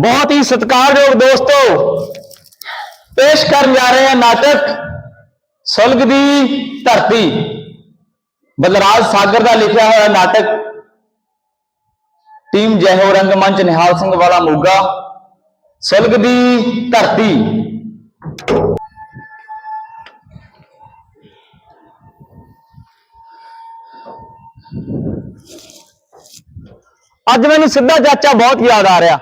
ਬਹੁਤ ਹੀ ਸਤਿਕਾਰਯੋਗ ਦੋਸਤੋ, ਪੇਸ਼ ਕਰਨ ਜਾ ਰਹੇ ਹਾਂ ਨਾਟਕ ਸੁਲਗ ਦੀ ਧਰਤੀ। ਬਲਰਾਜ ਸਾਗਰ ਦਾ ਲਿਖਿਆ ਹੋਇਆ ਨਾਟਕ ਟੀਮ ਜੈਹੋ ਰੰਗਮੰਚ ਨਿਹਾਲ ਸਿੰਘ ਵਾਲਾ ਮੋਗਾ, ਸੁਲਗ ਦੀ ਧਰਤੀ। ਅੱਜ ਮੈਨੂੰ ਸਿੱਧਾ ਚਾਚਾ ਬਹੁਤ ਯਾਦ ਆ ਰਿਹਾ।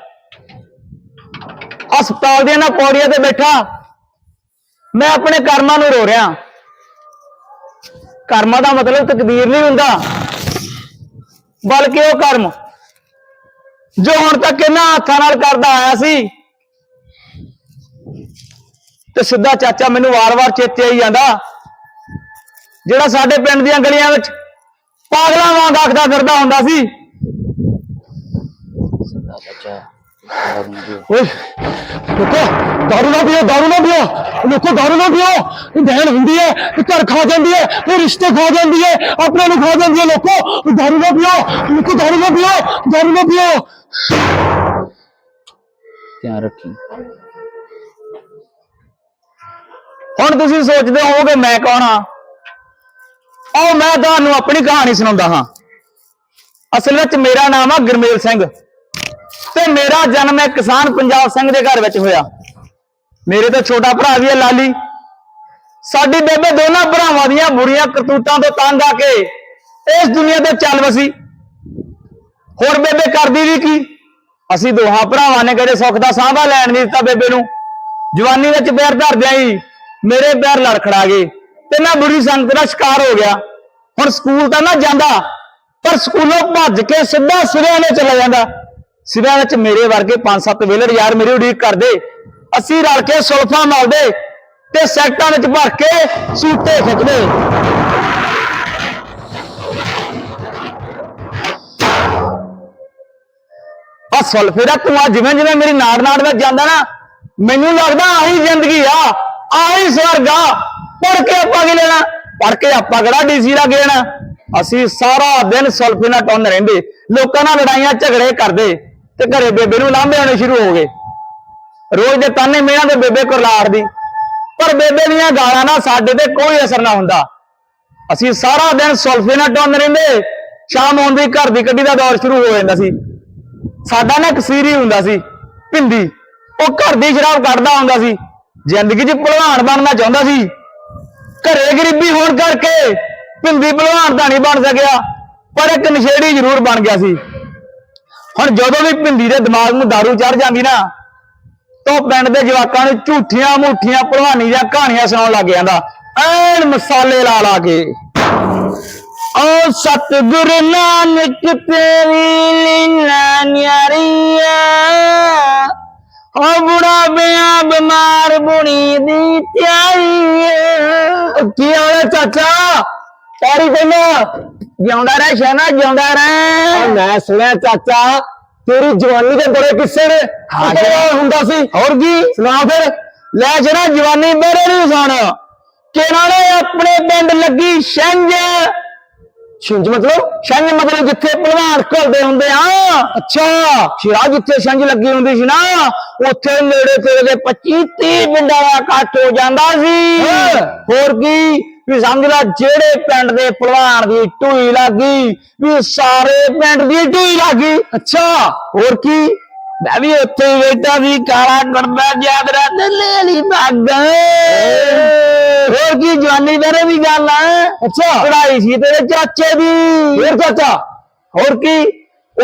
ਹਸਪਤਾਲ ਦੀਆਂ ਨਾ ਪੌੜੀਆਂ ਤੇ ਬੈਠਾ। ਮੈਂ ਆਪਣੇ ਕਰਮਾਂ ਨੂੰ ਰੋ ਰਿਹਾ। ਕਰਮਾਂ ਦਾ ਮਤਲਬ ਤਕਦੀਰ ਨਹੀਂ ਹੁੰਦਾ। ਬਲਕਿ ਉਹ ਕਰਮ, ਜੋ ਹੁਣ ਤੱਕ ਇਹਨਾਂ ਹੱਥਾਂ ਨਾਲ ਕਰਦਾ ਆਇਆ ਸੀ। ਤੇ ਸਿੱਧਾ ਚਾਚਾ ਮੈਨੂੰ ਵਾਰ-ਵਾਰ ਚੇਤੇ ਆਈ ਜਾਂਦਾ। ਜਿਹੜਾ ਸਾਡੇ ਪਿੰਡ ਦੀਆਂ ਗਲੀਆਂ ਵਿੱਚ ਪਾਗਲਾਂ ਵਾਂਗ ਆਖਦਾ ਫਿਰਦਾ ਹੁੰਦਾ ਸੀ। ਓਏ ਲੋਕੋ ਦਾਰੂ ਨਾ ਪੀਓ ਦਾਰੂ ਨਾ ਪੀਓ ਲੋਕੋ ਦਾਰੂ ਨਾ ਪੀਓ ਇਹ ਬਹਿਣ ਹੁੰਦੀ ਹੈ ਇਹ ਘਰ ਖਾ ਜਾਂਦੀ ਹੈ ਇਹ ਰਿਸ਼ਤੇ ਖਾ ਜਾਂਦੀ ਹੈ ਆਪਣੇ ਨੂੰ ਖਾ ਜਾਂਦੀ ਹੈ ਲੋਕੋ ਦਾਰੂ ਨਾ ਪੀਓ ਲੋਕੋ ਦਾਰੂ ਨਾ ਪੀਓ ਦਾਰੂ ਨਾ ਪੀਓ ਧਿਆਨ ਰੱਖੀ ਹੁਣ ਤੁਸੀਂ ਸੋਚਦੇ ਹੋਵੋਗੇ ਮੈਂ ਕੌਣ ਹਾਂ ਆਓ ਮੈਂ ਤੁਹਾਨੂੰ ਆਪਣੀ ਕਹਾਣੀ ਸੁਣਾਉਂਦਾ ਹਾਂ ਅਸਲ ਵਿੱਚ ਮੇਰਾ ਨਾਮ ਆ ਗੁਰਮੇਲ ਸਿੰਘ ਤੇ ਮੇਰਾ ਜਨਮ ਹੈ ਕਿਸਾਨ ਪੰਜਾਬ ਸਿੰਘ ਦੇ ਘਰ ਵਿੱਚ ਹੋਇਆ। ਮੇਰੇ ਤੋਂ ਛੋਟਾ ਭਰਾ ਵੀ ਹੈ ਲਾਲੀ। ਸਾਡੀ ਬੇਬੇ ਦੋਨਾਂ ਭਰਾਵਾਂ ਦੀਆਂ ਬੁਰੀਆਂ ਕਰਤੂਤਾਂ ਤੋਂ ਤੰਗ ਆ ਕੇ ਇਸ ਦੁਨੀਆ ਤੇ ਚੱਲ ਵਸੀ। ਹੋਰ ਬੇਬੇ ਕਰਦੀ ਵੀ ਕੀ? ਅਸੀਂ ਦੋਹਾਂ ਭਰਾਵਾਂ ਨੇ ਕਦੇ ਸੁੱਖ ਦਾ ਸਾਂਭਾ ਲੈਣ ਨਹੀਂ ਦਿੱਤਾ ਬੇਬੇ ਨੂੰ। ਜਵਾਨੀ ਵਿੱਚ ਪੈਰ ਧਰਦਿਆਂ ਹੀ ਮੇਰੇ ਪੈਰ ਲੜਖੜਾ ਗਏ ਤੇ ਮੈਂ ਬੁਰੀ ਸੰਗਤ ਦਾ ਸ਼ਿਕਾਰ ਹੋ ਗਿਆ। ਹੁਣ ਸਕੂਲ ਤਾਂ ਨਾ ਜਾਂਦਾ, ਪਰ ਸਕੂਲੋਂ ਭੱਜ ਕੇ ਸਿੱਧਾ ਸਿਰਿਆਂ ਨੇ ਚਲਾ ਜਾਂਦਾ। ਸਿਰਿਆਂ ਵਿੱਚ ਮੇਰੇ ਵਰਗੇ 5-7 ਵੇਲਰ ਯਾਰ ਮੇਰੀ ਉਡੀਕ ਕਰਦੇ। ਅਸੀਂ ਰਲ ਕੇ ਸੁਲਫਾ ਮਲਦੇ ਤੇ ਸੈਕਟਾਂ ਵਿੱਚ ਭਰ ਕੇ ਸੂਟੇ ਖਿੱਚਦੇ। ਆ ਸੁਲਫੇ ਦਾ ਧੂਆਂ ਜਿਵੇਂ ਜਿਵੇਂ ਮੇਰੀ ਨਾੜ ਨਾੜ ਵਿੱਚ ਜਾਂਦਾ ਨਾ, ਮੈਨੂੰ ਲੱਗਦਾ ਆਹੀ ਜ਼ਿੰਦਗੀ ਆ, ਆਹੀ ਸਵਰਗ ਆ ਪੜ ਕੇ ਆਪਾਂ ਕੀ ਲੈਣਾ? ਪੜ ਕੇ ਆਪਾਂ ਕਿਹੜਾ ਡੀਸੀ ਲੱਗ ਜਾਣਾ? ਅਸੀਂ ਸਾਰਾ ਦਿਨ ਸੁਲਫੇ ਨਾਲ ਟੁੰਨ ਰਹਿੰਦੇ, ਲੋਕਾਂ ਨਾਲ ਲੜਾਈਆਂ ਝਗੜੇ ਕਰਦੇ। ਤੇ ਘਰੇ ਬੇਬੇ ਨੂੰ ਲਾਂਭੇ ਆਉਣੇ ਸ਼ੁਰੂ ਹੋ ਗਏ। ਰੋਜ਼ ਦੇ ਤਾਨੇ ਮੇਆਂ ਦੇ ਬੇਬੇ ਕੁਰਲਾੜ ਦੀ। ਪਰ ਬੇਬੇ ਦੀਆਂ ਗਾਲਾਂ ਨਾਲ ਸਾਡੇ ਤੇ ਕੋਈ ਅਸਰ ਨਾ ਹੁੰਦਾ। ਅਸੀਂ ਸਾਰਾ ਦਿਨ ਸੁਲਫੇ ਨਾਲ ਟੁੰਨ ਰਹਿੰਦੇ, ਸ਼ਾਮ ਹੁੰਦੀ ਘਰ ਦੀ ਕੱਢੀ ਦਾ ਦੌਰ ਸ਼ੁਰੂ ਹੋ ਜਾਂਦਾ ਸੀ। ਸਾਡਾ ਨਾ ਇੱਕ ਸੀਰੀ ਹੁੰਦਾ ਸੀ ਭਿੰਦੀ ਉਹ ਘਰ ਦੀ ਸ਼ਰਾਬ ਕੱਢਦਾ ਹੁੰਦਾ ਸੀ। ਜ਼ਿੰਦਗੀ 'ਚ ਭਲਵਾਨ ਬਣਨਾ ਚਾਹੁੰਦਾ ਸੀ। ਘਰੇ ਗਰੀਬੀ ਹੋਣ ਕਰਕੇ ਭਿੰਦੀ ਭਲਵਾਨ ਤਾਂ ਨਹੀਂ ਬਣ ਸਕਿਆ, ਪਰ ਇੱਕ ਨਸ਼ੇੜੀ ਜ਼ਰੂਰ ਬਣ ਗਿਆ ਸੀ। ਹੁਣ ਜਦੋਂ ਵੀ ਭਿੰਦੀ ਦੇ ਦਿਮਾਗ ਨੂੰ दारू ਚੜ ਜਾਂਦੀ ਨਾ, ਤਾਂ ਪਿੰਡ ਦੇ ਜਵਾਕਾਂ ਨੂੰ ਝੂਠੀਆਂ ਮੂਠੀਆਂ ਭਲਵਾਨੀ ਦੀਆਂ ਕਹਾਣੀਆਂ ਸੁਣਾਉਣ ਲੱਗ ਜਾਂਦਾ। ਐਨ ਮਸਾਲੇ ਲਾ ਲਾ ਕੇ। ਓ ਸਤਿਗੁਰ ਨਾਨਕ ਤੇਰੀ ਲੀਲਾ ਨਿਆਰੀਆ, ਓ ਬੁੜਾ ਬਿਆ ਬਿਮਾਰ ਬੁਣੀ ਦੀ ਤਿਆਰੀ ਕੀ ਹਾਲ ਚਾਚਾ? ਤਾਰੀ ਕਹਿੰਦਾ ਜਿਉਂਦਾ ਰਹਿ ਸ਼ਾਨਾ ਜਿਉਂਦਾ ਰਹਿ। ਮੈਂ ਸੁਣਿਆ ਚਾਚਾ ਤੇਰੀ ਜਵਾਨੀ ਦੇ ਬੜੇ ਕਿੱਸੇ ਨੇ। ਹਾਂ ਹੁੰਦਾ ਸੀ? ਹੋਰ ਕੀ ਸੁਣਾ ਫਿਰ। ਲੈ ਜਿਹੜਾ ਜਵਾਨੀ ਮੇਰੇ ਨੂੰ ਸੁਣ ਕਿ ਨਾਲੇ ਆਪਣੇ ਪਿੰਡ ਲੱਗੀ ਛੰਝ ਛਿੰਝ ਮਤਲਬ? ਛੰਝ ਮਤਲਬ ਜਿੱਥੇ ਭਲਵਾਨ ਘੁਲਦੇ ਹੁੰਦੇ ਆ। ਅੱਛਾ। ਸ਼ਿਰਾ ਜਿੱਥੇ ਛੰਝ ਲੱਗੀ ਹੁੰਦੀ ਸੀ ਨਾ ਉੱਥੇ ਨੇੜੇ ਤੇੜੇ ਦੇ 25 30 ਪਿੰਡਾਂ ਦਾ ਇਕੱਠ ਹੋ ਜਾਂਦਾ ਸੀ। ਹੋਰ ਕੀ। ਵੀ ਸਮਝ ਲੈ ਜਿਹੜੇ ਪਿੰਡ ਦੇ ਭਲਵਾਨ ਦੀ ਢੂਈ ਲੱਗੀ ਵੀ ਸਾਰੇ ਪਿੰਡ ਦੀ ਢੂਈ ਲੱਗੀ। ਅੱਛਾ। ਹੋਰ ਕੀ? ਮੈਂ ਵੀ ਉੱਥੇ ਹੀ ਬੈਠਾ ਸੀ ਕਾਲਾ ਕੁੜਦਾ ਯਾਦਰਾ ਤੇ ਲੈ ਲਈ ਪੱਗ ਹੋਰ ਕੀ ਜਵਾਨੀ ਬਾਰੇ ਵੀ ਗੱਲ ਆ? ਅੱਛਾ। ਪੜਾਈ ਸੀ ਤੇਰੇ ਚਾਚੇ ਦੀ। ਹੋਰ ਚਾਚਾ? ਹੋਰ ਕੀ?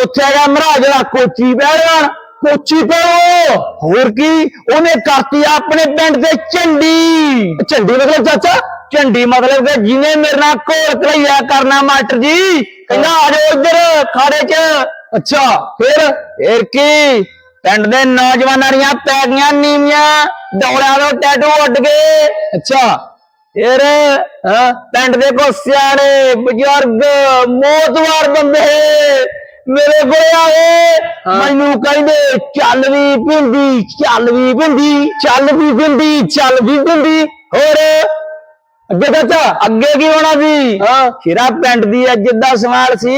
ਉੱਥੇ ਹੈਗਾ ਮਹਾਰਾਜ ਦਾ ਕੋਚੀ ਪਹਿਲਵਾਨ ਕੋਚੀ ਪਹਿਲੋ ਹੋਰ ਕੀ? ਉਹਨੇ ਕਰਤੀ ਆਪਣੇ ਪਿੰਡ ਤੇ ਝੰਡੀ। ਝੰਡੀ ਮਤਲਬ ਚਾਚਾ? ਝੰਡੀ ਮਤਲਬ ਕਿ ਜਿਹਨੇ ਮੇਰੇ ਨਾਲ ਕੋਲ ਕਲਈਆ ਕਰਨਾ ਮਾਸਟਰ ਜੀ ਕਹਿੰਦਾ ਆ ਜਾਓ ਇੱਧਰ ਖਾੜੇ 'ਚ। ਅੱਛਾ। ਫਿਰ ਫਿਰ ਕੀ? ਪਿੰਡ ਦੇ ਨੌਜਵਾਨਾਂ ਦੀਆਂ ਪੈ ਗਈਆਂ ਨੀਵੀਆਂ ਡੌਲਿਆਂ ਤੋਂ ਟੈਟੂ ਉੱਡ ਗਏ। ਅੱਛਾ। ਫਿਰ ਹਾਂ ਪਿੰਡ ਦੇ ਕੋ ਸਿਆਣੇ ਬਜ਼ੁਰਗ ਮੋਤਵਾਰ ਬੰਦੇ ਮੇਰੇ ਕੋਲ ਆਏ। ਮੈਨੂੰ ਕਹਿੰਦੇ ਚੱਲ ਵੀ ਪਿੰਡੀ ਚੱਲ ਵੀ ਪਿੰਡੀ ਚੱਲ ਵੀ ਪਿੰਡੀ ਚੱਲ ਵੀ ਪਿੰਡੀ। ਹੋਰ ਅੱਗੇ ਚਾਚਾ ਅੱਗੇ ਕੀ ਹੋਣਾ ਸੀ? ਹਾਂ। ਖੀਰਾ ਪਿੰਡ ਦੀ ਅੱਜ ਦਾ ਸਵਾਲ ਸੀ।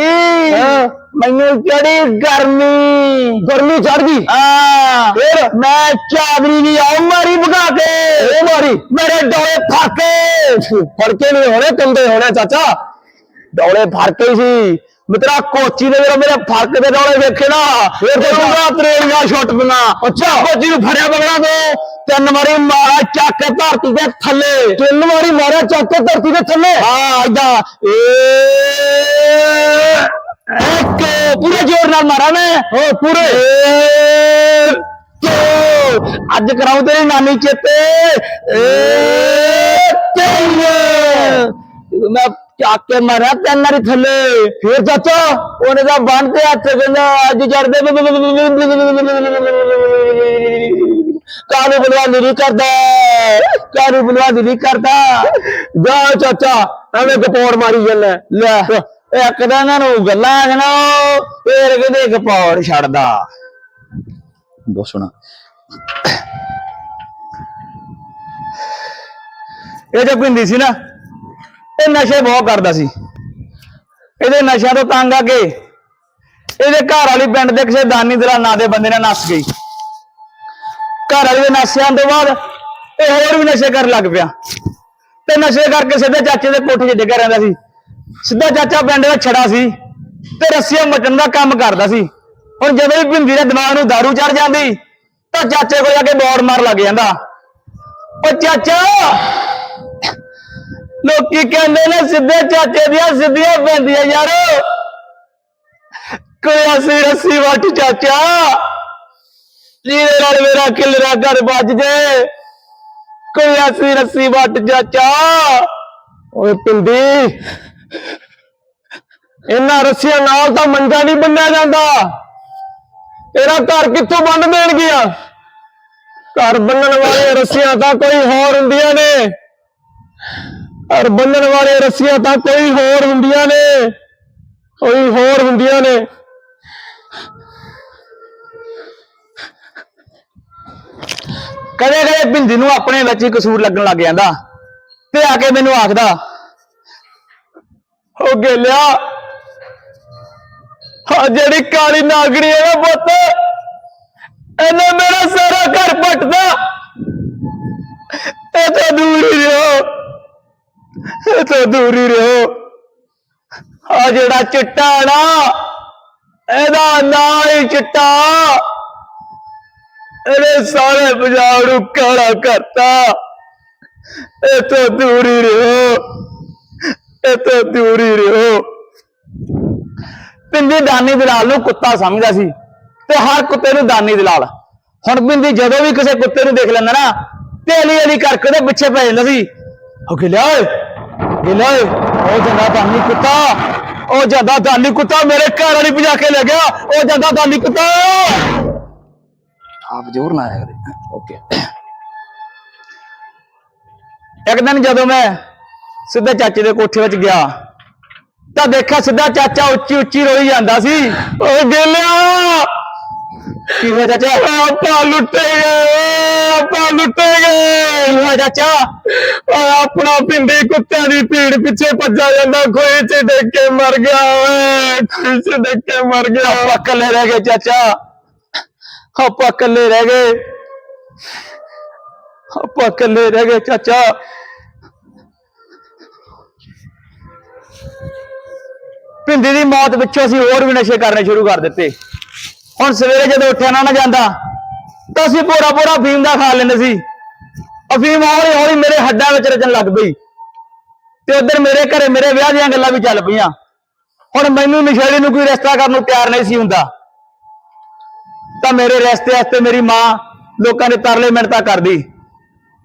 ਮੈਨੂੰ ਚੜੀ ਗਰਮੀ। ਗਰਮੀ ਚੜ ਗਈ। ਹਾਂ। ਫਿਰ? ਮੈਂ ਚਾਦਰੀ ਦੀ ਆਉ ਮਾਰੀ ਭਗਾ ਕੇ। ਉਹ ਮਾਰੀ। ਮੇਰੇ ਡੋਲੇ ਫਾਕੇ ਫੜਕੇ ਨਹੀਂ ਹੋਣੇ ਕੰਦੇ ਹੋਣੇ ਚਾਚਾ। ਡੋਲੇ ਫਾਕੇ ਸੀ। ਮਿੱਤਰਾ ਕੋਚੀ ਦੇ ਜਿਹੜਾ ਮੇਰੇ ਫ਼ਰਕ ਦੇ ਡੋਲੇ ਵੇਖੇ ਨਾ ਫਿਰ ਤਾਂ ਕਰੂੰਗਾ ਤਰੇੜੀਆਂ ਛੁੱਟ ਪਈਆਂ। ਅੱਛਾ। ਕੋਚੀ ਨੂੰ ਫੜਿਆ ਬਗਣਾ ਤੋਂ। ਤਿੰਨ ਵਾਰੀ ਮਾਰਾ ਚੱਕ ਧਰਤੀ ਦੇ ਥੱਲੇ। ਤਿੰਨ ਵਾਰੀ ਮਾਰਿਆ ਚੱਕ ਧਰਤੀ ਦੇ ਥੱਲੇ? ਹਾਂ ਇਦਾਂ ਇੱਕ। ਪੂਰੇ ਜ਼ੋਰ ਨਾਲ ਮਾਰਾ ਮੈਂ। ਹੋ ਪੂਰੇ। ਦੋ ਅੱਜ ਕਰਾਉ ਤੇਰੀ ਨਾਨੀ ਚੇਤੇ। ਏ ਜਦੋਂ ਮੈਂ ਚੱਕ ਕੇ ਮਾਰਿਆ ਤਿੰਨ ਵਾਰੀ ਥੱਲੇ ਫੇਰ ਚਾਚਾ ਉਹਨੇ ਤਾਂ ਬੰਨ ਤੇ ਹੱਥ ਕਹਿੰਦਾ ਅੱਜ ਚੜਦੇ ਕਾਨੂੰ ਬਲਵਾਨੀ ਨਹੀਂ ਕਰਦਾ ਕਾਨੂੰ ਬਲਵਾਨੀ ਨਹੀਂ ਕਰਦਾ ਜਾ ਚਾਚਾ ਐਵੇਂ ਗਪੌੜ ਮਾਰੀ ਜਾਂਦਾ ਲੈ ਇੱਕ ਤਾਂ ਇਹਨਾਂ ਨੂੰ ਗੱਲਾਂ ਜਣਾ ਫੇਰ ਕਹਿੰਦੇ ਕਪੌੜ ਛੱਡਦਾ ਦੋ ਸੁਣਾ ਇਹ ਜੋ ਪਿੰਦੀ ਸੀ ਨਾ ਇਹ ਨਸ਼ੇ ਬਹੁਤ ਕਰਦਾ ਸੀ। ਇਹਦੇ ਨਸ਼ਿਆਂ ਤੋਂ ਤੰਗ ਆ ਕੇ ਇਹਦੇ ਘਰ ਵਾਲੀ ਪਿੰਡ ਦੇ ਕਿਸੇ ਦਾਨੀ ਦਲਾ ਨਾਂ ਦੇ ਬੰਦੇ ਨਾਲ ਨੱਸ ਗਈ। ਘਰ ਵਾਲੀ ਦੇ ਨਸ਼ਿਆਂ ਤੋਂ ਬਾਅਦ ਇਹ ਹੋਰ ਵੀ ਨਸ਼ੇ ਕਰਨ ਲੱਗ ਪਿਆ। ਤੇ ਨਸ਼ੇ ਕਰਕੇ ਸਿੱਧੇ ਚਾਚੇ ਦੇ ਕੋਠੇ 'ਚ ਡਿੱਗਾ ਰਹਿੰਦਾ ਸੀ। ਸਿੱਧਾ ਚਾਚਾ ਪਿੰਡ ਦਾ ਛੜਾ ਸੀ ਤੇ ਰੱਸੀਆਂ ਮਟਣ ਦਾ ਕੰਮ ਕਰਦਾ ਸੀ। ਹੁਣ ਜਦੋਂ ਵੀ ਭਿੰਦੀ ਦੇ ਦਿਮਾਗ ਨੂੰ दारू ਚੜ ਜਾਂਦੀ ਤਾਂ ਚਾਚੇ ਕੋਲ ਜਾ ਕੇ ਬੌੜ ਮਾਰ ਲੱਗ ਜਾਂਦਾ। ਓ ਚਾਚਾ! ਲੋਕੀ ਕਹਿੰਦੇ ਨੇ ਸਿੱਧੇ ਚਾਚੇ ਦੀਆਂ ਸਿੱਧੀਆਂ ਪੈਂਦੀਆਂ ਯਾਰ। ਕੋਈ ਅਸੀਂ ਰੱਸੀ ਵੱਟ ਚਾਚਾ। ਜਿਹਦੇ ਨਾਲ ਮੇਰਾ ਕਿਲਰਾ ਘਰ ਵੱਜ ਜੇ। ਕੋਈ ਅਸੀਂ ਰੱਸੀ ਵੱਟ ਚਾਚਾ। ਓਏ ਪਿੰਡੀ, ਇਹਨਾਂ ਰੱਸੀਆਂ ਨਾਲ ਤਾਂ ਮੰਜਾ ਨਹੀਂ ਬੰਨਿਆ ਜਾਂਦਾ। ਤੇਰਾ ਘਰ ਕਿੱਥੋਂ ਬੰਨ ਦੇਣਗੀਆਂ? ਘਰ ਬੰਨਣ ਵਾਲੀਆਂ ਰੱਸੀਆਂ ਤਾਂ ਕੋਈ ਹੋਰ ਹੁੰਦੀਆਂ ਨੇ। ਘਰ ਬੰਨਣ ਵਾਲੀਆਂ ਰੱਸੀਆਂ ਤਾਂ ਕੋਈ ਹੋਰ ਹੁੰਦੀਆਂ ਨੇ। ਕੋਈ ਹੋਰ ਹੁੰਦੀਆਂ ਨੇ। ਕਦੇ ਕਦੇ ਭਿੰਦੀ ਨੂੰ ਆਪਣੇ ਵਿੱਚ ਹੀ ਕਸੂਰ ਲੱਗਣ ਲੱਗ ਜਾਂਦਾ। ਤੇ ਆ ਕੇ ਮੈਨੂੰ ਆਖਦਾ ਉਹ ਗੇਲਿਆ ਹਾਂ ਜਿਹੜੀ ਕਾਲੀ ਨਾਗਣੀ ਹੈ ਨਾ ਪੁੱਤ, ਇਹਨੇ ਮੇਰਾ ਸਾਰਾ ਘਰ ਪੱਟਦਾ ਇਹ ਤਾਂ ਦੂਰ ਹੀ ਰਹੋ। ਇਹ ਤੋਂ ਦੂਰ ਹੀ ਰਹੋ। ਆ ਜਿਹੜਾ ਚਿੱਟਾ ਨਾ, ਇਹਦਾ ਨਾਂ ਹੀ ਚਿੱਟਾ। ਇਹਨੇ ਸਾਰੇ ਪੰਜਾਬ ਨੂੰ ਕਾਲਾ ਕਰਤਾ। ਇਹ ਤੋਂ ਦੂਰ ਹੀ ਰਹੋ। ਇਹ ਤਾਂ ਦੂਰ ਹੀ ਰਹੋ। ਪਿੰਦੀ ਦਾਨੀ ਦਲਾਲ ਨੂੰ ਕੁੱਤਾ ਸਮਝਦਾ ਸੀ ਤੇ ਹਰ ਕੁੱਤੇ ਨੂੰ ਦਾਨੀ ਦਲਾਲ। ਹੁਣ ਪਿੰਦੀ ਜਦੋਂ ਵੀ ਕਿਸੇ ਕੁੱਤੇ ਨੂੰ ਦੇਖ ਲੈਂਦਾ ਨਾ ਤੇ ਅਲੀ ਅਲੀ ਕਰਕੇ ਉਹਦੇ ਪਿੱਛੇ ਪੈ ਜਾਂਦਾ ਸੀ। ਉਹ ਕਿ ਲਿਆ ਗਿਲਾ ਉਹ ਜਾਂਦਾ ਦਾਨੀ ਕੁੱਤਾ ਉਹ ਜਾਂਦਾ ਦਾਨੀ ਕੁੱਤਾ ਮੇਰੇ ਘਰ ਵਾਲੀ ਭਜਾ ਕੇ ਲੈ ਗਿਆ। ਉਹ ਜਾਂਦਾ ਦਾਨੀ ਕੁੱਤਾ। ਆਪ ਜ਼ੋਰ ਨਾ ਆਇਆ ਕਰੇ। ਓਕੇ। ਇੱਕ ਦਿਨ ਜਦੋਂ ਮੈਂ ਸਿੱਧੇ ਚਾਚੇ ਦੇ ਕੋਠੇ ਵਿੱਚ ਗਿਆ ਤਾਂ ਦੇਖਿਆ ਸਿੱਧਾ ਚਾਚਾ ਉੱਚੀ ਉੱਚੀ ਰੋਈ ਜਾਂਦਾ ਸੀ। ਓ ਗੇਲਿਆ ਕੀ ਹੋਇਆ ਚਾਚਾ? ਆਪਾਂ ਲੁੱਟੇ ਗਏ ਆਪਾਂ ਲੁੱਟੇ ਗਏ। ਕੀ ਹੋਇਆ ਚਾਚਾ? ਓਏ ਆਪਣਾ ਪਿੰਡੀ ਕੁੱਤਿਆਂ ਦੀ ਭੀੜ ਪਿੱਛੇ ਭੱਜਾ ਜਾਂਦਾ ਖੋਏ 'ਚ ਡਿੱਗ ਕੇ ਮਰ ਗਿਆ ਓਏ ਖੋਏ 'ਚ ਡਿੱਗ ਕੇ ਮਰ ਗਿਆ। ਆਪਾਂ ਇਕੱਲੇ ਰਹਿ ਗਏ ਚਾਚਾ। ਆਪਾਂ ਇਕੱਲੇ ਰਹਿ ਗਏ। ਆਪਾਂ ਇਕੱਲੇ ਰਹਿ ਗਏ ਚਾਚਾ। ਪਿੰਦੀ ਦੀ ਮੌਤ ਪਿੱਛੋਂ ਅਸੀਂ ਹੋਰ ਵੀ ਨਸ਼ੇ ਕਰਨੇ ਸ਼ੁਰੂ ਕਰ ਦਿੱਤੇ। ਹੁਣ ਸਵੇਰੇ ਜਦੋਂ ਉੱਠਿਆ ਨਾ ਨਾ ਜਾਂਦਾ, ਤਾਂ ਅਸੀਂ ਪੂਰਾ ਪੂਰਾ ਅਫੀਮ ਦਾ ਖਾ ਲੈਂਦੇ ਸੀ। ਅਫੀਮ ਹੌਲੀ ਹੌਲੀ ਮੇਰੇ ਹੱਡਾਂ ਵਿੱਚ ਰਚਣ ਲੱਗ ਪਈ ਤੇ ਉਧਰ ਮੇਰੇ ਘਰੇ ਮੇਰੇ ਵਿਆਹ ਦੀਆਂ ਗੱਲਾਂ ਵੀ ਚੱਲ ਪਈਆਂ। ਹੁਣ ਮੈਨੂੰ ਨਸ਼ੇੜੀ ਨੂੰ ਕੋਈ ਰਿਸ਼ਤਾ ਕਰਨ ਨੂੰ ਤਿਆਰ ਨਹੀਂ ਸੀ ਹੁੰਦਾ। ਤਾਂ ਮੇਰੇ ਰਿਸ਼ਤੇ ਵਾਸਤੇ ਮੇਰੀ ਮਾਂ ਲੋਕਾਂ ਦੇ ਤਰਲੇ ਮਿੰਟਾਂ ਕਰਦੀ।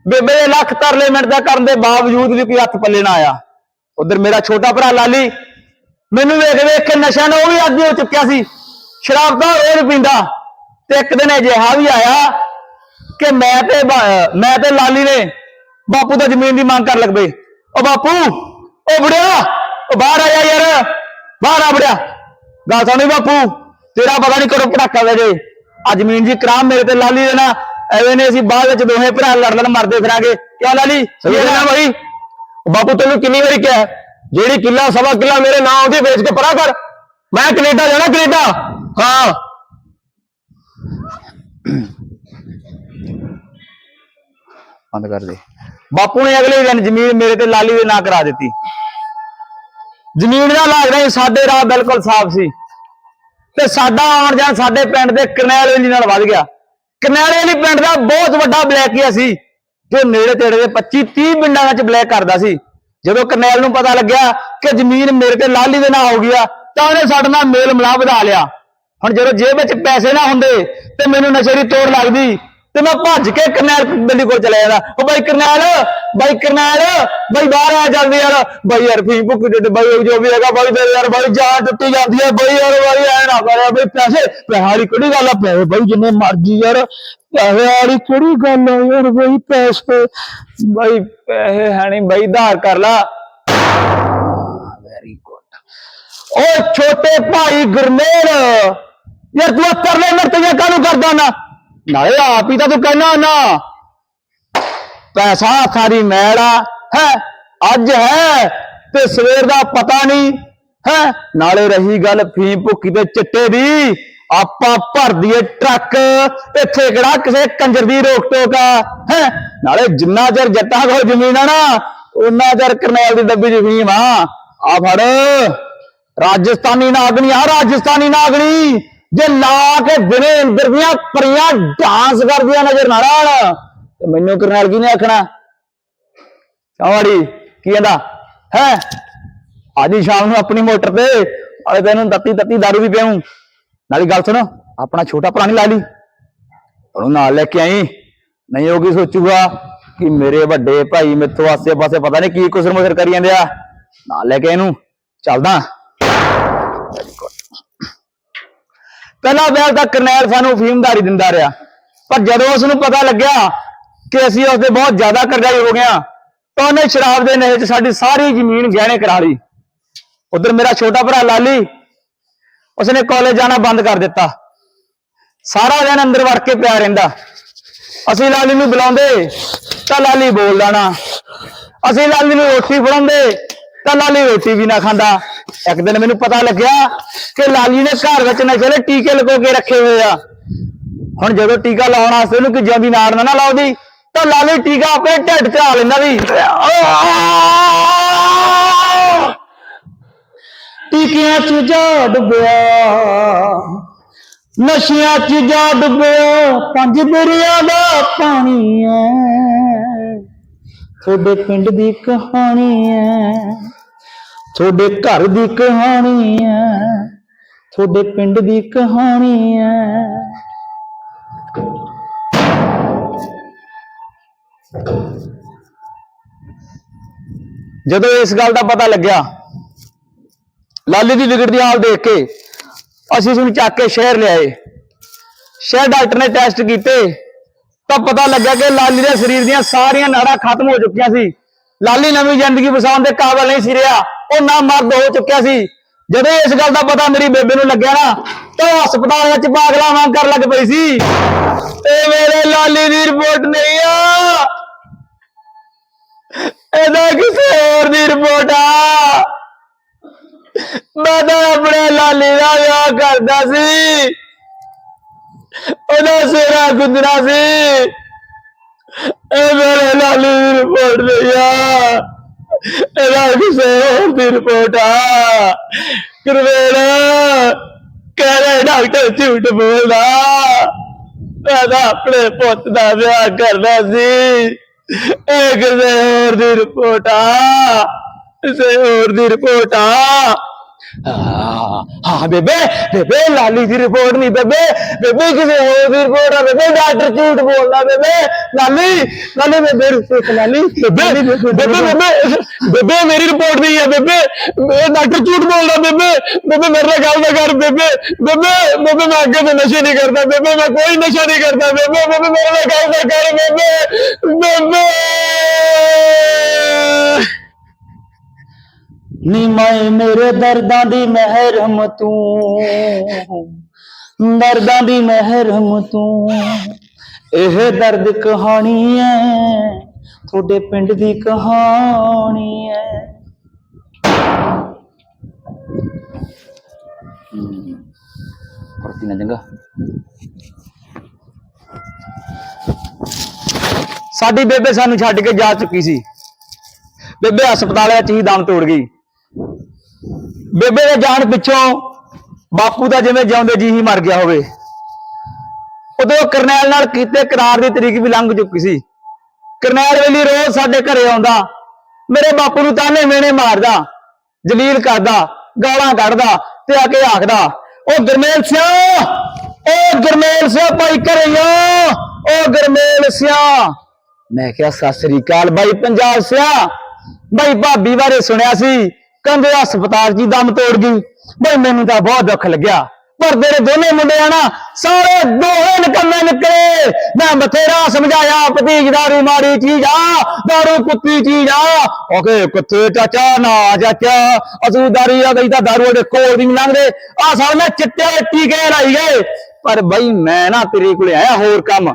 ਬੇਬੇ ਦੇ ਲੱਖ ਤਰਲੇ ਮਿੰਟਾਂ ਕਰਨ ਦੇ ਬਾਵਜੂਦ ਵੀ ਕੋਈ ਹੱਥ ਪੱਲੇ ਨਾ ਆਇਆ। ਉਧਰ ਮੇਰਾ ਛੋਟਾ ਭਰਾ ਲਾਲੀ, ਮੈਨੂੰ ਵੇਖ ਵੇਖ ਕੇ ਨਸ਼ਾ ਨਾ ਉਹ ਵੀ ਆਦੀ ਹੋ ਚੁੱਕਿਆ ਸੀ। ਸ਼ਰਾਬ ਤਾਂ ਰੋਜ਼ ਪੀਂਦਾ। ਤੇ ਇੱਕ ਦਿਨ ਅਜਿਹਾ ਵੀ ਆਇਆ ਕਿ ਮੈਂ ਤੇ ਮੈਂ ਤੇ ਲਾਲੀ ਨੇ ਬਾਪੂ ਤੋਂ ਜ਼ਮੀਨ ਦੀ ਮੰਗ ਕਰਨ ਲੱਗ ਪਏ। ਓ ਬਾਪੂ ਓ ਬੁੜਿਆ ਓ ਬਾਹਰ ਆ ਜਾ ਯਾਰ ਬਾਹਰ ਆ ਬੁੜਿਆ। ਗੱਲ ਸੁਣੀ ਬਾਪੂ ਤੇਰਾ ਪਤਾ ਨਹੀਂ ਕਦੋਂ ਪਟਾਕਾ ਜੇ। ਆ ਜ਼ਮੀਨ ਜੀ ਕਰਾਮ ਮੇਰੇ ਤੇ ਲਾਲੀ ਦੇ ਨਾ ਐਵੇਂ ਨੇ ਅਸੀਂ ਬਾਅਦ ਵਿੱਚ ਦੋਹੇ ਭਰਾ ਲੜ ਲੜ ਮਰਦੇ ਫਿਰਾਂਗੇ। ਕਿਉਂ ਲਾਲੀ? ਸਹੀ ਨਾ। ਬਈ। ਬਾਪੂ ਤੈਨੂੰ ਕਿੰਨੀ ਵਾਰੀ ਕਿਹਾ? ਜਿਹੜੀ ਕਿੱਲਾ ਸਵਾ ਕਿੱਲਾ ਮੇਰੇ ਨਾਂ ਆਉਂਦੀ ਵੇਚ ਕੇ ਪਰਾਂ ਕਰ। ਮੈਂ ਕੈਨੇਡਾ ਜਾਣਾ ਕੈਨੇਡਾ। ਹਾਂ ਬੰਦ ਕਰ ਦੇ। ਬਾਪੂ ਨੇ ਅਗਲੇ ਦਿਨ ਜ਼ਮੀਨ ਮੇਰੇ ਤੇ ਲਾਲੀ ਦੇ ਨਾਂ ਕਰਾ ਦਿੱਤੀ। ਜ਼ਮੀਨ ਦਾ ਲੱਗਦਾ ਸੀ ਸਾਡੇ ਰਾਹ ਬਿਲਕੁਲ ਸਾਫ਼ ਸੀ। ਤੇ ਸਾਡਾ ਆਉਣ ਜਾਣ ਸਾਡੇ ਪਿੰਡ ਦੇ ਕਰਨੈਲ ਵੇਲੀ ਨਾਲ ਵੱਧ ਗਿਆ। ਕਰਨੈਲ ਵੇਲੀ ਪਿੰਡ ਦਾ ਬਹੁਤ ਵੱਡਾ ਬਲੈਕੀਆ ਸੀ, ਜੋ ਨੇੜੇ ਤੇੜੇ ਦੇ 25 30 ਪਿੰਡਾਂ ਵਿੱਚ ਬਲੈਕ ਕਰਦਾ ਸੀ। ਜਦੋਂ ਕਰਨੈਲ ਨੂੰ ਪਤਾ ਲੱਗਿਆ ਕਿ ਜ਼ਮੀਨ ਮੇਰੇ ਤੇ ਲਾਲੀ ਦੇ ਨਾਂ ਹੋ ਗਿਆ ਤਾਂ ਉਹਨੇ ਸਾਡੇ ਨਾਲ ਮੇਲ ਮਿਲਾਪ ਵਧਾ ਲਿਆ। ਹੁਣ ਜਦੋਂ ਜੇਬ ਵਿੱਚ ਪੈਸੇ ਨਾ ਹੁੰਦੇ ਤੇ ਮੈਨੂੰ ਨਸ਼ੇ ਦੀ ਤੋੜ ਲੱਗਦੀ ਤੇ ਮੈਂ ਭੱਜ ਕੇ ਕਰਨੈਲ ਬੇਲੀ ਕੋਲ ਚਲੇ ਜਾਂਦਾ। ਉਹ ਬਾਈ ਕਰਨੈਲ ਬਾਈ ਕਰਨੈਲ, ਬਾਈ ਬਾਹਰ ਆ ਜਲਦੀ ਯਾਰ। ਬਾਈ ਯਾਰ ਫੀ ਭੁੱਖ ਦੇ ਬਾਈ ਜੋ ਵੀ ਹੈਗਾ, ਬਾਈ ਦੇ ਯਾਰ, ਬਾਈ ਜਾਨ ਟੁੱਟੀ ਜਾਂਦੀ ਹੈ। ਬਾਈ ਯਾਰ, ਬਾਈ ਐ ਨਾ ਕਰਿਆ, ਬਾਈ ਪੈਸੇ ਪੈਸੇ ਵਾਲੀ ਕਿਹੜੀ ਗੱਲ ਆ? ਪੈਸੇ ਬਾਈ ਜਿੰਨੇ ਮਰਜ਼ੀ ਯਾਰ। ਪੈਸੇ ਵਾਲੀ ਕਿਹੜੀ ਗੱਲ ਆ ਯਾਰ ਬਾਈ, ਪੈਸੇ। ਬਾਈ ਪੈਸੇ ਹੈ ਨਹੀਂ, ਬਾਈ ਧਾਰ ਕਰ ਲਾ। ਵੈਰੀ ਗੁੱਡ ਓ ਛੋਟੇ ਭਾਈ ਗੁਰਮੇਲ ਯਾਰ ਤੂੰ ਕਰ ਲੈ ਮੇਰੇ ਕਾਹਨੂੰ ਕਰਦਾ ਨਾ ਨਾਲੇ ਆਪ ਹੀ ਤਾਂ ਤੂੰ ਕਹਿਣਾ ਨਾ। ਪੈਸਾ ਖਾਰੀ ਮੈਲਾ ਹੈ? ਅੱਜ ਹੈ ਤੇ ਸਵੇਰ ਦਾ ਪਤਾ ਨਹੀਂ, ਹੈ? ਨਾਲੇ ਰਹੀ ਗੱਲ ਫੀਮ ਭੁੱਕੀ ਤੇ ਚਿੱਟੇ ਦੀ। ਆਪਾਂ ਭਰ ਦਈਏ ਟਰੱਕ, ਇੱਥੇ ਕਿਹੜਾ ਕਿਸੇ ਕੰਜਰ ਦੀ ਰੋਕ ਟੋਕ ਆ, ਹੈ? ਨਾਲੇ ਜਿੰਨਾ ਚਿਰ ਜੱਟਾਂ ਕੋਲ ਜ਼ਮੀਨ ਆ ਨਾ ਉਹਨਾਂ ਚਿਰ ਕਰਨੈਲ ਦੀ ਦੱਬੀ ਜ਼ਮੀਨ ਫੀਮ ਆ। ਆ ਫੜ, ਰਾਜਸਥਾਨੀ ਨਾਗਣੀ, ਆ ਰਾਜਸਥਾਨੀ ਨਾਗਣੀ। ਜੇ ਲਾ ਕੇ ਦਿਨੇ ਅੰਦਰ ਦੀਆਂ ਪਰੀਆਂ ਡਾਂਸ ਕਰਦੀਆਂ ਨਜ਼ਰ ਨਾ ਤੇ ਮੈਨੂੰ ਕਰਨੈਲ ਕੀ ਨੇ ਆਖਣਾ ਚੌੜੀ ਕੀ ਕਹਿੰਦਾ? ਹੈ? ਅੱਜ ਸ਼ਾਮ ਨੂੰ ਆਪਣੀ ਮੋਟਰ ਤੇ, ਨਾਲੇ ਤੈਨੂੰ ਤੱਤੀ ਤੱਤੀ ਦਾਰੂ ਵੀ ਪਿਆਉਂ ਨਾਲੀ ਗੱਲ ਸੁਣ, ਆਪਣਾ ਛੋਟਾ ਭਰਾ ਨਹੀਂ ਲਾ ਲਈ। ਉਹਨੂੰ ਨਾਲ ਲੈ ਕੇ ਆਈ। ਨਹੀਂ, ਉਹ ਕੀ ਸੋਚੂਗਾ ਕਿ ਮੇਰੇ ਵੱਡੇ ਭਾਈ ਮੇਥੋਂ ਆਸੇ ਪਾਸੇ ਪਤਾ ਨਹੀਂ ਕੀ ਕੁਸਰ ਮੁਸਰ ਕਰੀ ਜਾਂਦੇ ਆ। ਨਾਲ ਲੈ ਕੇ ਇਹਨੂੰ। ਚੱਲਦਾ। ਪਹਿਲਾ ਵਿਆਹ ਤਾਂ ਕਰਨੈਲ ਸਾਨੂੰ ਫੀਮਦਾਰੀ ਦਿੰਦਾ ਰਿਹਾ। ਪਰ ਜਦੋਂ ਉਸ ਨੂੰ ਪਤਾ ਲੱਗਿਆ ਕਿ ਅਸੀਂ ਉਸ ਦੇ ਬਹੁਤ ਜ਼ਿਆਦਾ ਕਰਜ਼ਾਈ ਹੋ ਗਿਆ ਤਾਂ ਉਹਨੇ ਸ਼ਰਾਬ ਦੇ ਨਸ਼ੇ 'ਚ ਸਾਡੀ ਸਾਰੀ ਜ਼ਮੀਨ ਗਹਿਣੇ ਕਰਾ ਲਈ। ਉਧਰ ਮੇਰਾ ਛੋਟਾ ਭਰਾ ਲਾਲੀ, ਉਸਨੇ ਕਾਲਜ ਜਾਣਾ ਬੰਦ ਕਰ ਦਿੱਤਾ। ਸਾਰਾ ਦਿਨ ਅੰਦਰ ਵੜ ਕੇ ਪਿਆ ਰਹਿੰਦਾ। ਅਸੀਂ ਲਾਲੀ ਨੂੰ ਬੁਲਾਉਂਦੇ, ਤਾਂ ਲਾਲੀ ਬੋਲ ਨਾ ਅਸੀਂ ਲਾਲੀ ਨੂੰ ਰੋਟੀ ਫੜਾਉਂਦੇ, ਤਾਂ ਲਾਲੀ ਰੋਟੀ ਵੀ ਨਾ ਖਾਂਦਾ। ਇੱਕ ਦਿਨ ਮੈਨੂੰ ਪਤਾ ਲੱਗਿਆ ਕਿ ਲਾਲੀ ਨੇ ਘਰ ਵਿੱਚ ਨਸ਼ੇ ਦੇ ਟੀਕੇ ਲਗੋ ਕੇ ਰੱਖੇ ਹੋਏ ਆ। ਹੁਣ ਜਦੋਂ ਟੀਕਾ ਲਾਉਣ ਵਾਸਤੇ ਉਹਨੂੰ ਕਿ ਜਿਉਂਦੀ ਨਾੜ ਨਾ ਨਾ ਲਾਉਂਦੀ ਤਾਂ ਲਾਲੀ ਟੀਕਾ ਆਪਣੇ ਢਿੱਡ 'ਚ ਆ ਲੈਂਦਾ ਵੀ। ਟੀਕਿਆਂ 'ਚ ਜਾ ਡੁੱਬਿਆ, ਨਸ਼ਿਆਂ 'ਚ ਜਾ ਡੁੱਬਿਆ, ਪੰਜ ਦਰਿਆ ਦਾ ਪਾਣੀ ਐ। ਤੁਹਾਡੇ ਪਿੰਡ ਦੀ ਕਹਾਣੀ ਐ। ਤੁਹਾਡੇ ਘਰ ਦੀ ਕਹਾਣੀ ਐ ਤੁਹਾਡੇ ਪਿੰਡ ਦੀ ਕਹਾਣੀ ਐ ਜਦੋਂ ਇਸ ਗੱਲ ਦਾ ਪਤਾ ਲੱਗਿਆ, ਲਾਲੀ ਦੀ ਵਿਗੜਦੀ ਹਾਲ ਦੇਖ ਕੇ ਅਸੀਂ ਉਸ ਨੂੰ ਚੱਕ ਕੇ ਸ਼ਹਿਰ ਲਿਆਏ। ਸ਼ਹਿਰ ਡਾਕਟਰ ਨੇ ਟੈਸਟ ਕੀਤੇ, ਤਾਂ ਪਤਾ ਲੱਗਾ ਕਿ ਲਾਲੀ ਦੇ ਸਰੀਰ ਦੀਆਂ ਸਾਰੀਆਂ ਨਾੜਾਂ ਖਤਮ ਹੋ ਚੁੱਕੀਆਂ ਸੀ। ਲਾਲੀ ਨਵੀਂ ਜ਼ਿੰਦਗੀ ਵਸਾਉਣ ਦੇ ਕਾਬਲ ਨਹੀਂ ਸੀ ਰਿਹਾ। ਉਹ ਨਾ ਮਰਦ ਹੋ ਚੁੱਕਿਆ ਸੀ। ਜਦੋਂ ਇਸ ਗੱਲ ਦਾ ਪਤਾ ਮੇਰੀ ਬੇਬੇ ਨੂੰ ਲੱਗਿਆ ਨਾ, ਤਾਂ ਉਹ ਹਸਪਤਾਲ ਵਿੱਚ ਪਾਗਲਾ ਵਾਂਗ ਕਰਨ ਲੱਗ ਪਈ ਸੀ। ਤੇ ਮੇਰੇ ਲਾਲੀ ਦੀ ਰਿਪੋਰਟ ਨਹੀਂ ਆ। ਇਹਦਾ ਕਿਸੇ ਹੋਰ ਦੀ ਰਿਪੋਰਟ ਆ। ਮੈਂ ਤਾਂ ਆਪਣੇ ਲਾਲੀ ਦਾ ਵਿਆਹ ਕਰਦਾ ਸੀ। ਉਹਦਾ ਸਿਰਾ ਗੁੰਦਰਾ ਸੀ। ਇਹ ਮੇਰੇ ਲਾਲੀ ਦੀ ਰਿਪੋਰਟ ਨਹੀਂ ਆ। ਇਹਦਾ ਕਿਸੇ ਹੋਰ ਦੀ ਰਿਪੋਰਟ ਆ ਕਰਵੇਲ ਕਹਿੰਦੇ ਡਾਕਟਰ ਝੂਠ ਬੋਲਦਾ। ਮੈਂ ਤਾਂ ਆਪਣੇ ਪੁੱਤ ਦਾ ਵਿਆਹ ਕਰਦਾ ਸੀ। ਇਹ ਕਿਸੇ ਹੋਰ ਦੀ ਰਿਪੋਰਟ ਆ ਕਿਸੇ ਹੋਰ ਦੀ ਰਿਪੋਰਟ ਆ ਹਾਂ ਹਾਂ ਬੇਬੇ ਬੇਬੇ ਲਾਲੀ ਦੀ ਰਿਪੋਰਟ ਨਹੀਂ ਬੇਬੇ। ਬੇਬੇ ਕਿਸੇ ਹੋਰ ਦੀ ਰਿਪੋਰਟ ਆ? ਬੇਬੇ ਡਾਕਟਰ ਝੂਠ ਬੋਲਦਾ ਬੇਬੇ। ਲਾਲੀ ਲਾਲੀ ਬੇਬੇ ਰਿਪੋਰਟ ਲਾਲੀ। ਬੇਬੇ ਬੇਬੇ ਬੇਬੇ ਮੇਰੀ ਰਿਪੋਰਟ ਨਹੀਂ ਹੈ ਬੇਬੇ। ਇਹ ਡਾਕਟਰ ਝੂਠ ਬੋਲਦਾ ਬੇਬੇ। ਬੇਬੇ ਮੇਰੇ ਨਾਲ ਗੱਲ ਨਾ ਕਰ ਬੇਬੇ। ਬੇਬੇ ਬੇਬੇ ਮੈਂ ਅੱਗੇ ਤੋਂ ਨਸ਼ੇ ਨਹੀਂ ਕਰਦਾ। ਬੇਬੇ ਮੈਂ ਕੋਈ ਨਸ਼ਾ ਨਹੀਂ ਕਰਦਾ। ਬੇਬੇ ਬੇਬੇ ਮੇਰੇ ਨਾਲ ਗੱਲ ਨਾ ਕਰ ਬੇਬੇ। ਬੇਬੇ ਨੀ ਮੈਂ ਮੇਰੇ ਦਰਦਾਂ ਦੀ ਮਹਿਰਮ ਤੂੰ। ਦਰਦਾਂ ਦੀ ਮਹਿਰਮ ਤੂੰ। ਇਹ ਦਰਦ ਕਹਾਣੀ ਐ, ਤੁਹਾਡੇ ਪਿੰਡ ਦੀ ਕਹਾਣੀ ਹੈ। ਪਰਤੀ ਨਾ ਚੰਗਾ। ਸਾਡੀ ਬੇਬੇ ਸਾਨੂੰ ਛੱਡ ਕੇ ਜਾ ਚੁੱਕੀ ਸੀ। ਬੇਬੇ ਹਸਪਤਾਲ ਵਿੱਚ ਹੀ ਦਮ ਤੋੜ ਗਈ। ਬੇਬੇ ਦੇ ਜਾਣ ਪਿੱਛੋਂ ਬਾਪੂ ਦਾ ਜਿਵੇਂ ਜਿਉਂਦੇ ਜੀ ਹੀ ਮਰ ਗਿਆ ਹੋਵੇ। ਉਦੋਂ ਕਰਨੈਲ ਨਾਲ ਕੀਤੇ ਕਰਾਰ ਦੀ ਤਰੀਕ ਵੀ ਲੰਘ ਚੁੱਕੀ ਸੀ। ਕਰਨੈਲ ਵੇਲੀ ਰੋਜ਼ ਸਾਡੇ ਘਰੇ ਆਉਂਦਾ, ਮੇਰੇ ਬਾਪੂ ਨੂੰ ਤਾਨੇ ਮੇਨੇ ਮਾਰਦਾ, ਜਲੀਲ ਕਰਦਾ, ਗਾਲਾਂ ਕੱਢਦਾ ਤੇ ਆ ਕੇ ਆਖਦਾ ਉਹ ਗਰਮੇਲ ਸਿਆ ਉਹ ਗਰਮੇਲ ਸਿਆ ਭਾਈ ਘਰੇ ਆ ਉਹ ਗਰਮੇਲ ਸਿਆ। ਮੈਂ ਕਿਹਾ, ਸਤਿ ਸ੍ਰੀ ਅਕਾਲ ਬਾਈ ਪੰਜਾਬ ਸਿਆ। ਬਾਈ ਭਾਬੀ ਬਾਰੇ ਸੁਣਿਆ ਸੀ ਕਹਿੰਦੇ ਹਸਪਤਾਲ 'ਚ ਹੀ ਦਮ ਤੋੜ ਗਈ। ਬਈ ਮੈਨੂੰ ਤਾਂ ਬਹੁਤ ਦੁੱਖ ਲੱਗਿਆ। ਪਰ ਤੇਰੇ ਦੋਨੇ ਮੁੰਡੇ ਆ ਨਾ, ਸਾਰੇ ਦੋਹੇ ਨਿਕੰਮੇ ਨਿਕਲੇ। ਮੈਂ ਬਥੇਰਾ ਸਮਝਾਇਆ, ਭਤੀਜ ਦਾਰੂ ਮਾੜੀ ਚੀਜ਼ ਆ, ਦਾਰੂ ਕੁੱਤੀ ਚੀਜ਼ ਆ। ਓਕੇ ਕੁੱਤੇ ਚਾਚਾ, ਨਾ ਚਾਚਾ ਅਸੂਦਾਰੀ ਆ ਗਈ ਤਾਂ ਦਾਰੂ ਦੇ ਕੋਲ ਦੀ ਨੀ ਲੰਘਦੇ। ਆ ਸਭ ਮੈਂ ਚਿੱਟੇ ਟੀਕੇ ਲਾਈ ਗਏ। ਪਰ ਬਈ ਮੈਂ ਨਾ ਤੇਰੇ ਕੋਲੇ ਆਇਆ ਹੋਰ ਕੰਮ।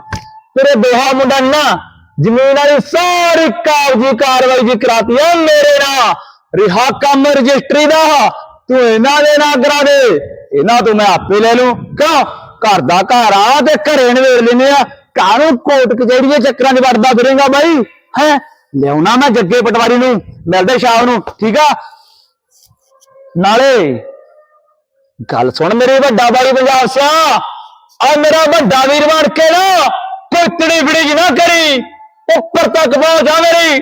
ਤੇਰੇ ਦੋਹਾ ਮੁੰਡਾ ਨੇ ਨਾ ਜ਼ਮੀਨ ਵਾਲੀ ਸਾਰੀ ਕਾਗਜ਼ੀ ਕਾਰਵਾਈ ਜੀ ਕਰਾਤੀ ਆ ਮੇਰੇ ਨਾਲ। ਰਿਹਾ ਕੰਮ ਰਜਿਸਟਰੀ ਦਾ, ਤੂੰ ਇਹਨਾਂ ਦੇ ਨਾ ਕਰਾ ਦੇ। ਇਹਨਾਂ ਤੋਂ ਮੈਂ ਆਪੇ ਲੈ ਲੂੰ। ਕਿਉਂ? ਘਰ ਦਾ ਘਰ ਆ ਤੇ ਘਰੇ ਨਵੇੜ ਲੈਨੇ ਆ। ਕਾਹਨੂੰ ਕੋਟ ਕਚਹਿਰੀ ਚੱਕਰਾਂ 'ਚ ਵੜਦਾ ਫਿਰੇਗਾ ਬਾਈ? ਹੈ? ਲਿਆਉਣਾ ਮੈਂ ਜੱਗੇ ਪਟਵਾਰੀ ਨੂੰ। ਮਿਲਦੇ ਸ਼ਾਮ ਨੂੰ, ਠੀਕ ਆ? ਨਾਲੇ, ਗੱਲ ਸੁਣ ਮੇਰੇ ਵੱਡਾ ਬਾਈ ਪੰਜਾਬ ਸਿਆ ਆ ਮੇਰਾ ਵੱਡਾ ਵੀਰ ਬਣ ਕੇ ਨਾ, ਕੋਈ ਤੜੀ ਫੜੀ ਨਾ ਕਰੀ। ਉੱਪਰ ਤੱਕ ਪਹੁੰਚ ਜਾ ਮੇਰੀ।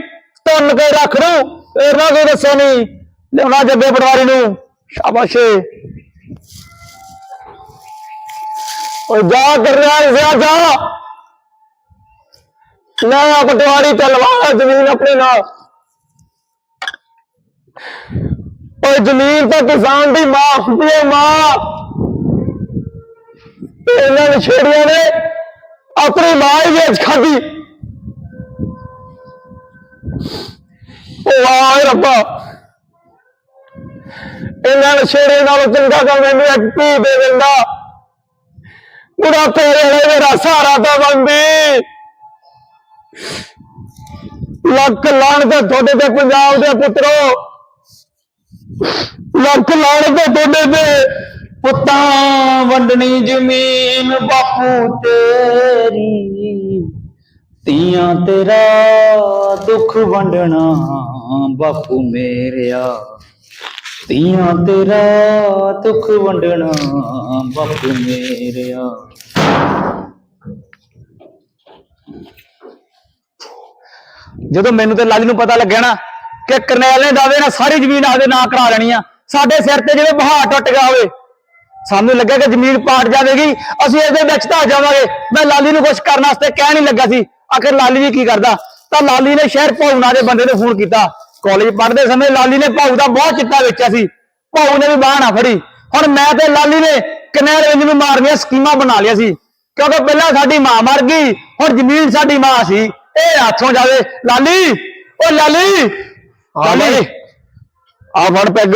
ਤੁੰਨ ਕੇ ਰੱਖ ਨੂੰ ਫੇਰ ਨਾ ਕੋਈ ਦੱਸੋ ਨਹੀਂ। ਲਿਆਉਣਾ ਜੱਗੇ ਪਟਵਾਰੀ ਨੂੰ। ਸ਼ਾਬਾਸ਼। ਓ ਜਾ ਕਰ ਰਿਹਾ ਸਿਆ ਜਾ। ਲੈ ਪਟਵਾਰੀ ਚਲਵਾ ਜ਼ਮੀਨ ਆਪਣੇ ਨਾਲ। ਓਏ ਜ਼ਮੀਨ ਤਾਂ ਕਿਸਾਨ ਦੀ ਮਾਂ ਹੁੰਦੀ ਹੈ ਮਾਂ। ਇਹਨਾਂ ਨੇ ਛੇੜੀਆਂ ਨੇ। ਆਪਣੀ ਮਾਂ ਹੀ ਵੇਚ ਖਾਦੀ ਓ ਵਾਹ ਰੱਬਾ। ਇਹਨਾਂ ਨੇ ਛੇੜੇ ਨਾਲ ਚੰਗਾ ਤਾਂ ਮੈਨੂੰ ਇੱਕ ਪੀ ਦੇ ਦਿੰਦਾ। ਬੁੜਾ ਤੇਰੇ ਵਾਲੇ ਮੇਰਾ ਸਹਾਰਾ ਤਾਂ ਬੰਦੀ ਲੱਖ ਲਾਣ ਤੇ ਤੁਹਾਡੇ ਤੇ ਪੰਜਾਬ ਦੇ ਪੁੱਤਰੋ। ਲੱਖ ਲਾਣ ਤੇ ਤੁਹਾਡੇ ਤੇ ਪੁੱਤਾਂ ਵੰਡਣੀ ਜ਼ਮੀਨ ਬਾਪੂ ਤੇਰੀ। ਤੀਆਂ ਤੇਰਾ ਦੁੱਖ ਵੰਡਣਾ ਬਾਪੂ ਮੇਰਿਆ। ਤੀਆਂ ਤੇਰਾ ਦੁੱਖ ਵੰਡਣਾ, ਬਾਪੂ ਮੇਰਿਆ। ਜਦੋਂ ਮੈਨੂੰ ਤੇ ਲਾਲੀ ਨੂੰ ਪਤਾ ਲੱਗਿਆ ਨਾ ਕਿ ਕਰਨੈਲ ਨੇ ਦਾਵੇ ਨਾਲ ਸਾਰੀ ਜ਼ਮੀਨ ਆਪਦੇ ਨਾਂ ਕਰਾ ਲੈਣੀ ਆ, ਸਾਡੇ ਸਿਰ ਤੇ ਜਿਵੇਂ ਬਹਾਰ ਟੁੱਟ ਗਿਆ ਹੋਵੇ, ਸਾਨੂੰ ਲੱਗਿਆ ਕਿ ਜ਼ਮੀਨ ਪਾਟ ਜਾਵੇਗੀ, ਅਸੀਂ ਇਹਦੇ ਵਿੱਚ ਤਾਂ ਜਾਵਾਂਗੇ। ਮੈਂ ਲਾਲੀ ਨੂੰ ਕੁਝ ਕਰਨ ਵਾਸਤੇ ਕਹਿ ਨਹੀਂ ਲੱਗਾ ਸੀ। ਆਖਿਰ ਲਾਲੀ ਜੀ ਕੀ ਕਰਦਾ? ਤਾਂ ਲਾਲੀ ਨੇ ਸ਼ਹਿਰ ਭਾਉਣਾ ਦੇ ਬੰਦੇ ਨੂੰ ਫੋਨ ਕੀਤਾ। ਕਾਲਜ ਪੜ੍ਹਦੇ ਸਮੇਂ ਲਾਲੀ ਨੇ ਭਾਊ ਦਾ ਬਹੁਤ ਚਿੱਟਾ ਵੇਚਿਆ ਸੀ। ਭਾਊ ਨੇ ਵੀ ਬਾਹ ਨਾ ਫੜੀ। ਹੁਣ ਮੈਂ ਤੇ ਲਾਲੀ ਨੇ ਕਨੈਲ ਵਿੰਜ ਨੂੰ ਮਾਰਨੀਆਂ ਸਕੀਮਾਂ ਬਣਾ ਲਿਆ ਸੀ। ਕਿਉਂਕਿ ਪਹਿਲਾਂ ਸਾਡੀ ਮਾਂ ਮਰ ਗਈ ਹੁਣ ਜ਼ਮੀਨ ਸਾਡੀ ਮਾਂ ਸੀ। ਇਹ ਹੱਥੋਂ ਜਾਵੇ। ਲਾਲੀ ਓ ਲਾਲੀ! ਲਾਲੀ। ਆ ਫੜ ਪੈਗ।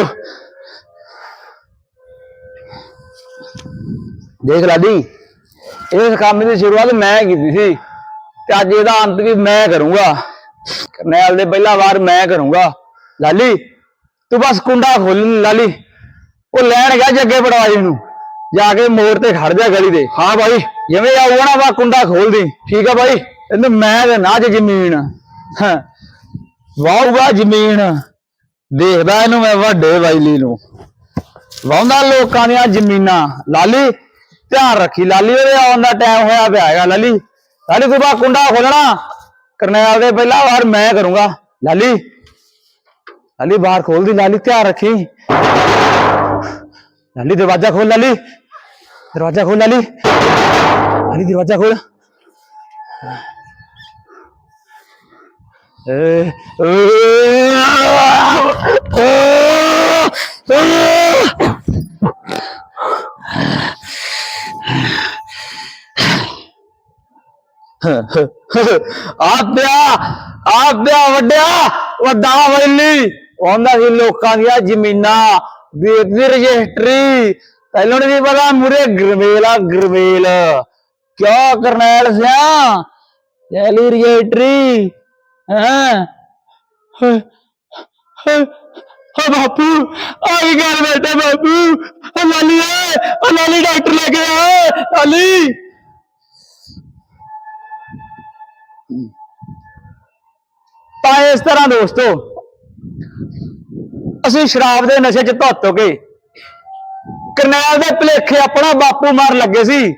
ਦੇਖ ਲਾਡੀ ਇਸ ਕੰਮ ਦੀ ਸ਼ੁਰੂਆਤ ਮੈਂ ਕੀਤੀ ਸੀ। ਤੇ ਅੱਜ ਇਹਦਾ ਅੰਤ ਵੀ ਮੈਂ ਕਰੂੰਗਾ। ਕਰਨੈਲ ਦੇ ਪਹਿਲਾ ਵਾਰ ਮੈਂ ਕਰੂੰਗਾ। ਲਾਲੀ, ਤੂੰ ਬਸ ਕੁੰਡਾ ਖੋਲ ਲਾਲੀ। ਉਹ ਲੈਣ ਗਿਆ ਜੱਗੇ ਪੜਵਾਈ ਨੂੰ। ਜਾ ਕੇ ਮੋੜ ਤੇ ਖੜ ਜਾ ਗਲੀ ਦੇ। ਹਾਂ ਬਾਈ, ਜਿਵੇਂ ਆਊਗਾ ਨਾ ਵਾ ਕੁੰਡਾ ਖੋਲ ਦੀ। ਠੀਕ ਆ ਬਾਈ? ਇਹਨੂੰ ਮੈਂ ਦੇ ਨਾ ਜੇ ਜ਼ਮੀਨ। ਹਾਂ। ਵਾਹ ਵਾਹ ਜ਼ਮੀਨ। ਦੇਖਦਾ ਇਹਨੂੰ ਮੈਂ ਵੱਡੇ ਵਾਈਲੀ ਨੂੰ। ਵਾਹੁੰਦਾ ਲੋਕਾਂ ਦੀਆਂ ਜ਼ਮੀਨਾਂ। ਲਾਲੀ, ਧਿਆਨ ਰੱਖੀ, ਲਾਲੀ, ਉਹਦੇ ਆਉਣ ਦਾ ਟਾਈਮ ਹੋਇਆ ਪਿਆ ਹੈਗਾ, ਲਾਲੀ। ਲਾਲੀ ਤੂੰ ਬਾ ਕੁੰਡਾ ਖੋਲਣਾ ਕਰਨੈਲ ਦੇ ਪਹਿਲਾ ਵਾਰ ਮੈਂ ਕਰੂੰਗਾ ਲਾਲੀ ਲਾਲੀ ਬਾਹਰ ਖੋਲ ਦੀ ਲਾਲੀ ਧਿਆਨ ਰੱਖੀ ਲਾਲੀ ਦਰਵਾਜ਼ਾ ਖੋਲ ਲਾਲੀ ਦਰਵਾਜ਼ਾ ਖੋਲ ਲਾਲੀ ਲਾਲੀ ਦਰਵਾਜ਼ਾ ਖੋਲ ਏ ਆਪਿਆ ਆਪਿਆ ਵੱਡਿਆ, ਵੱਡਾ ਵੈਲੀ। ਉਹਨਾਂ ਦੀ ਲੋਕਾਂ ਦੀਆਂ ਜ਼ਮੀਨਾਂ। ਦੀ ਰਜਿਸਟਰੀ। ਪਹਿਲਾਂ ਨਹੀਂ ਪਤਾ ਮੁਰੇ ਗਰਮੇਲ ਆ ਕਿਉਂ ਕਰਨੈਲ ਸਿਆ? ਜੈਲੀ ਰਜਿਸਟਰੀ। ਹਾਂ? ਹਾਏ ਬਾਪੂ ਆ ਕੀ ਕਰ ਬੈਠਾ ਬਾਪੂ। ਓ ਲਾਲੀ ਏ ਲਾਲੀ ਡਾਕਟਰ ਲੈ ਕੇ ਆ ਲਾਲੀ ਤਾਂ ਇਸ ਤਰ੍ਹਾਂ ਦੋਸਤੋ, ਅਸੀਂ ਸ਼ਰਾਬ ਦੇ ਨਸ਼ੇ 'ਚ ਧੁੱਤ ਹੋ ਗਏ। ਕਰਨੈਲ ਦੇ ਭਲੇਖੇ ਆਪਣਾ ਬਾਪੂ ਮਾਰ ਲੱਗੇ ਸੀ,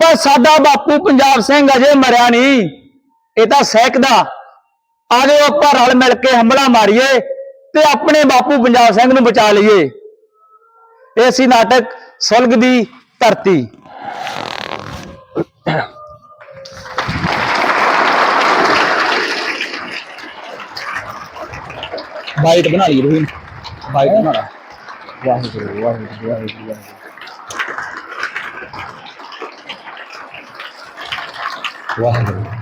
ਪਰ ਸਾਡਾ ਬਾਪੂ ਪੰਜਾਬ ਸਿੰਘ ਅਜੇ ਮਰਿਆ ਨਹੀਂ। ਇਹ ਤਾਂ ਸਹਿਕਦਾ ਆਜੋ ਆਪਾਂ ਰਲ ਮਿਲ ਕੇ ਹਮਲਾ ਮਾਰੀਏ ਤੇ ਆਪਣੇ ਬਾਪੂ ਪੰਜਾਬ ਸਿੰਘ ਨੂੰ ਬਚਾ ਲਈਏ। ਇਹ ਸੀ ਨਾਟਕ ਸੁਲਗ ਦੀ ਧਰਤੀ। ਬਾਈਟ ਬਣਾ ਲਈ ਰੋਹਿਨ ਬਾਈਟ ਬਣਾ ਲਾ ਵਾਹਿਗੁਰੂ ਵਾਹਿਗੁਰੂ ਵਾਹਿਗੁਰੂ ਵਾਹਿਗੁਰੂ ਵਾਹਿਗੁਰੂ